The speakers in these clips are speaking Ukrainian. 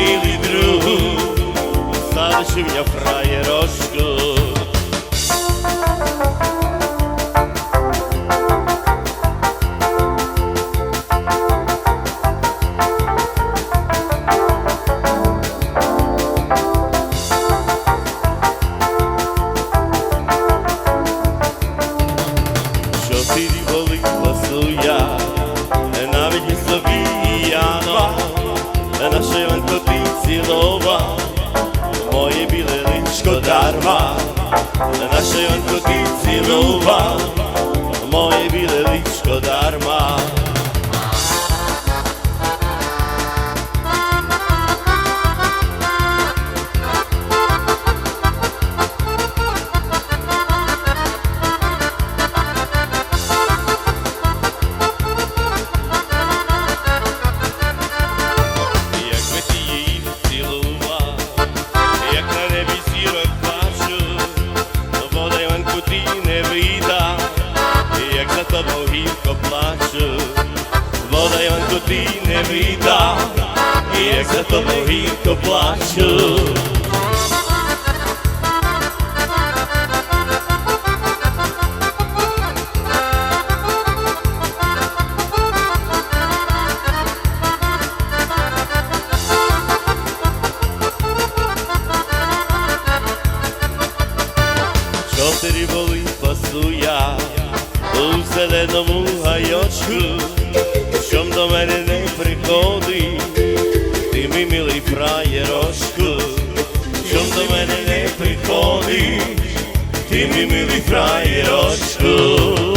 милий друг, залишив я фраєрошку. Ласуя, навіть і собі яно, цілова, моє біле личко дарма, на Іванко ти цілував, моє біле личко дарма. Ти не вида, як за тобою гірко плачу. Чотири воли я у зеленому гайочку, до мене не приходи, ти мій милий фраєрошку, чом до мене не приходи, ти мій милий фраєрошку.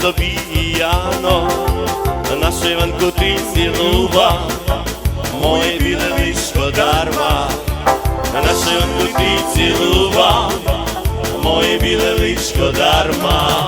Собі і яно, нашу Іванку ти цілува, моє біле личко дарма, нашу Іванку ти цілува, моє біле личко дарма.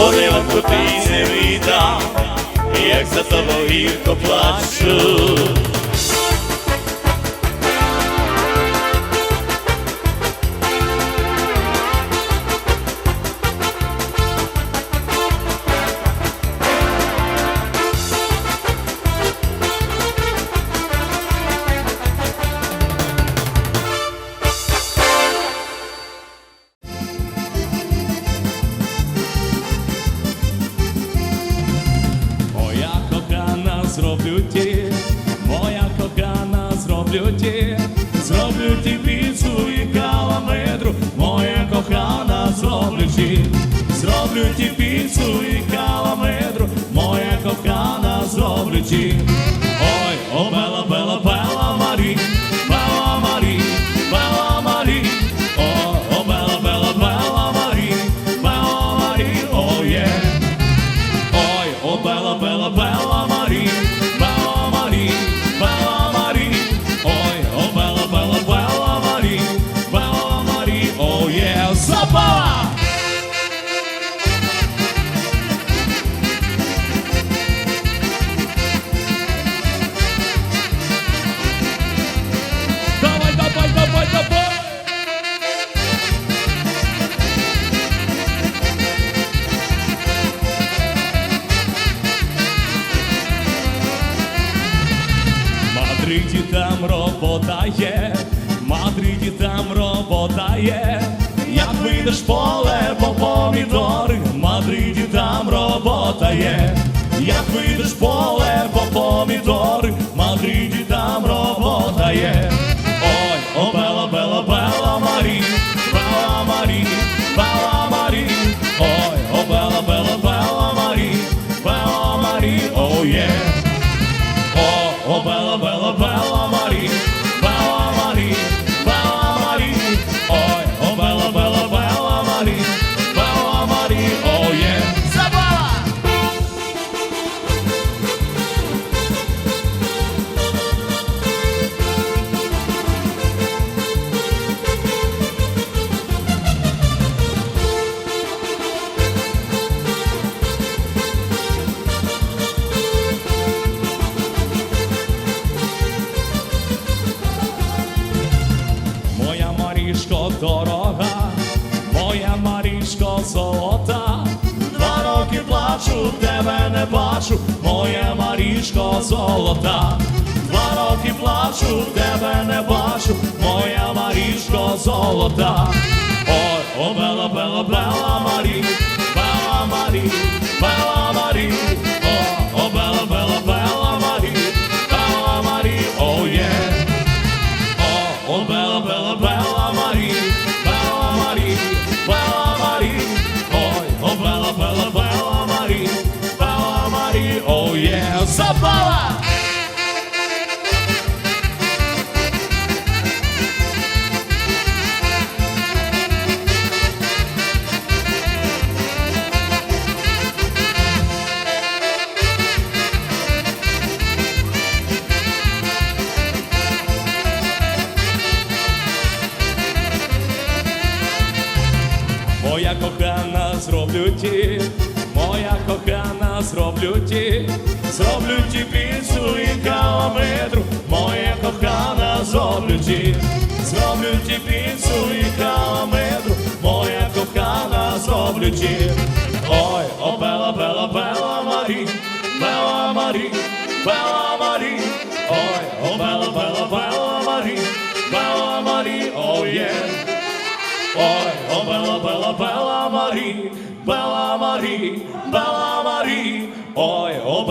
Вода Іванку ти як за тобою гірко плачу. Зроблю ті піцу і каламедру, моя кохана зроблю ті. виростає, як видиш поле по помідори, в Мадриді там робота є. Ой, о бела, бела, бела Марі, бела Марі, бела Марі, ой, о бела, бела, бела Марі, бела Марі, о є. Моя Марішко золота, два роки плачу, тебе не бачу, моя Марішко золота. Ой, о, бела, бела, бела Марі, бела Марі,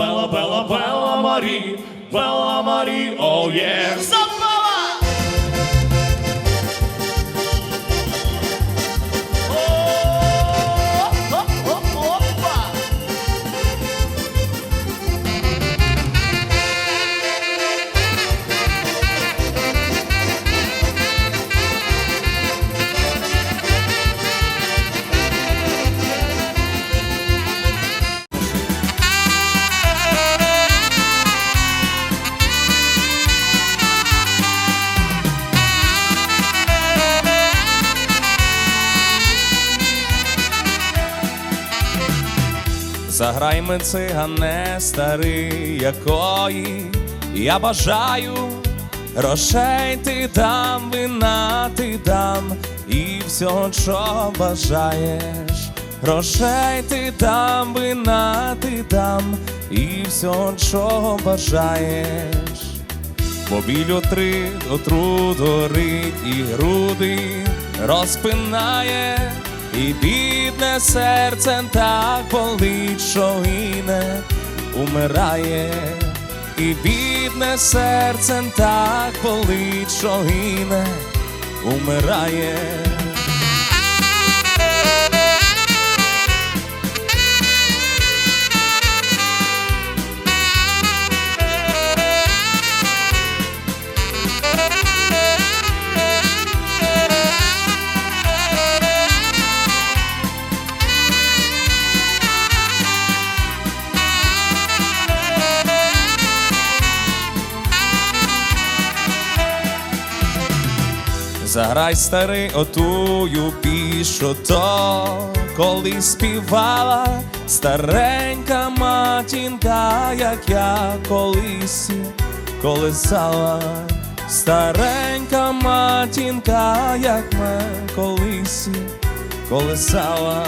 ой, о, бела, бела, бела Марі, бела Марі, Заграй ми цигане старий, якої я бажаю, грошей ти дам, вина ти дам, і всього, що бажаєш, грошей ти дам, вина ти дам, і всього, що бажаєш. Бо біль отри, отру горить і груди розпинає, і бідне серце так болить, що гине, умирає, і бідне серце так болить, що гине, умирає. Заграй старий отую пішу то, коли співала старенька матінка, як я колись колисала, старенька матінка, як ми колись колисала.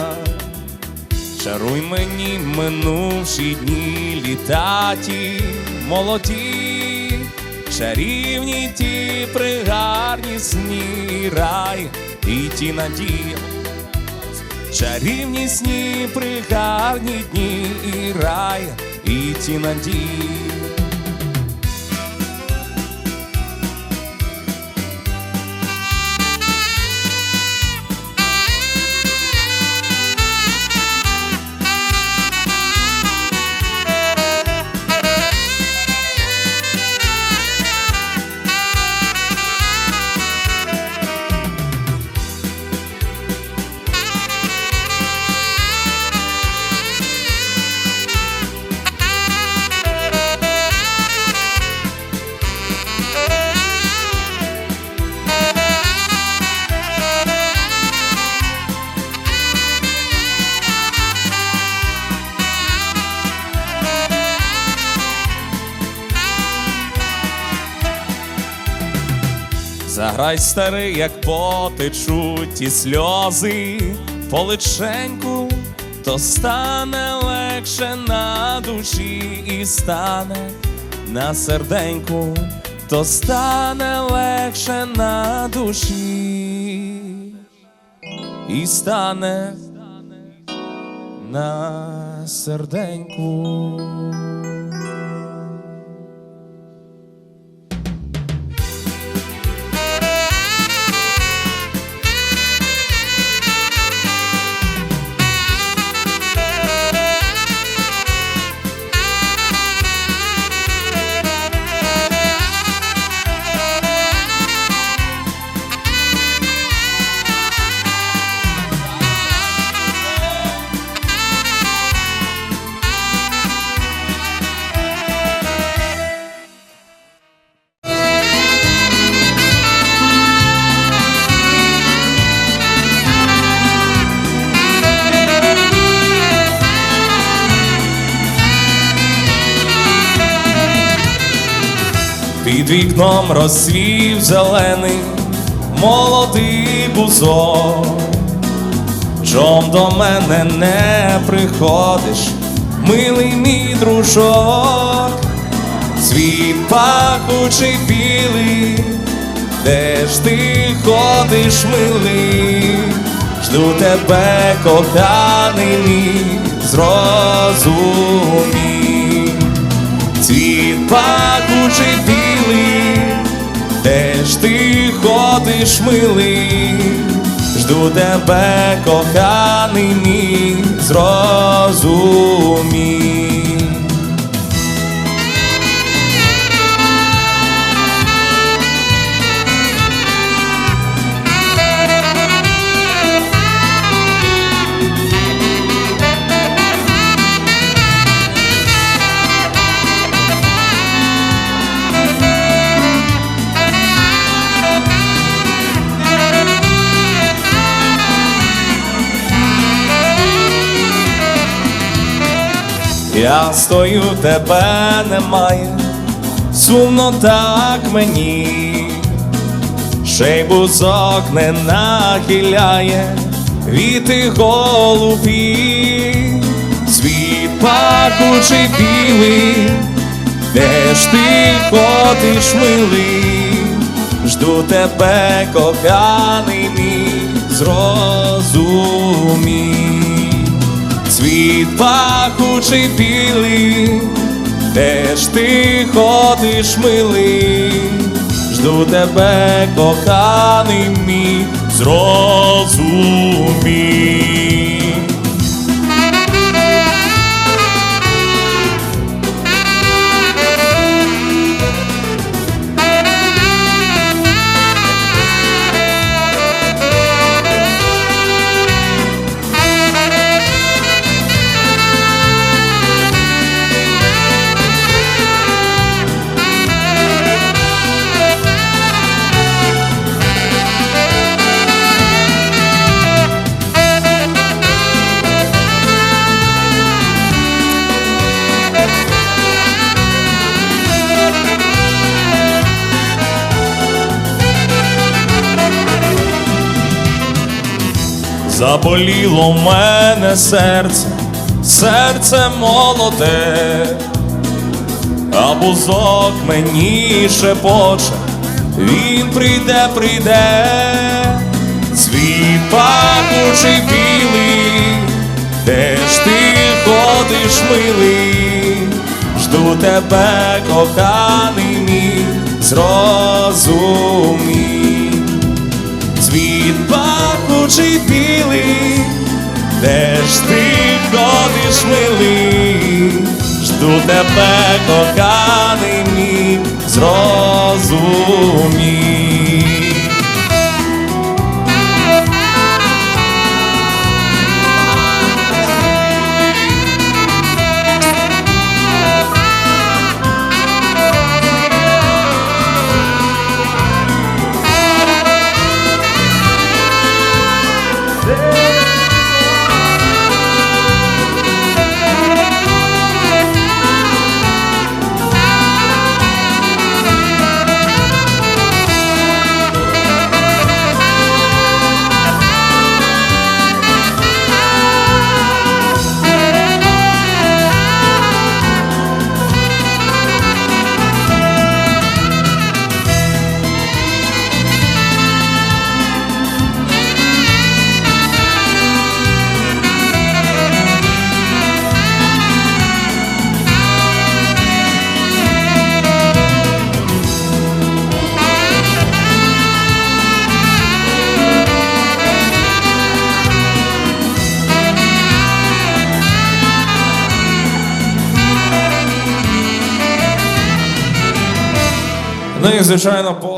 Чаруй мені минувші дні літаті, молоді, чарівні ті пригарні сні рай і ті надії. Чарівні сні, пригарні дні і рай і ті надії. Заграй старий, як потечуть ті сльози, поличеньку, то стане легше на душі і стане на серденьку, то стане легше на душі і стане на серденьку. Вікном розсвів зелений молодий бузок. Чом до мене не приходиш, милий мій дружок, світ пахучий білий, де ж ти ходиш, милий, жду тебе, коханий мій, зрозумій. Цвіт пахучий білий, де ж ти ходиш, милий, жду тебе, коханий мій, зрозумій. Я стою, тебе немає, сумно так мені, ще й бузок не нахиляє, віти голубі, світ пахучий білий, де ж ти ходиш, милий, жду тебе, коханий мій, зрозумій. Світ пахучий білий, де ж ти ходиш, милий, жду тебе, коханий мій, зрозумій. Заболіло в мене серце, серце молоде, а бузок мені шепоче, він прийде, прийде, світ пахучий білий, де ж ти ходиш, милий, жду тебе, коханий мій, зрозумій. Цвіт пахучий де ж ти ходиш, милий, жду тебе, коханий мій, зрозумій. І звичайно поле.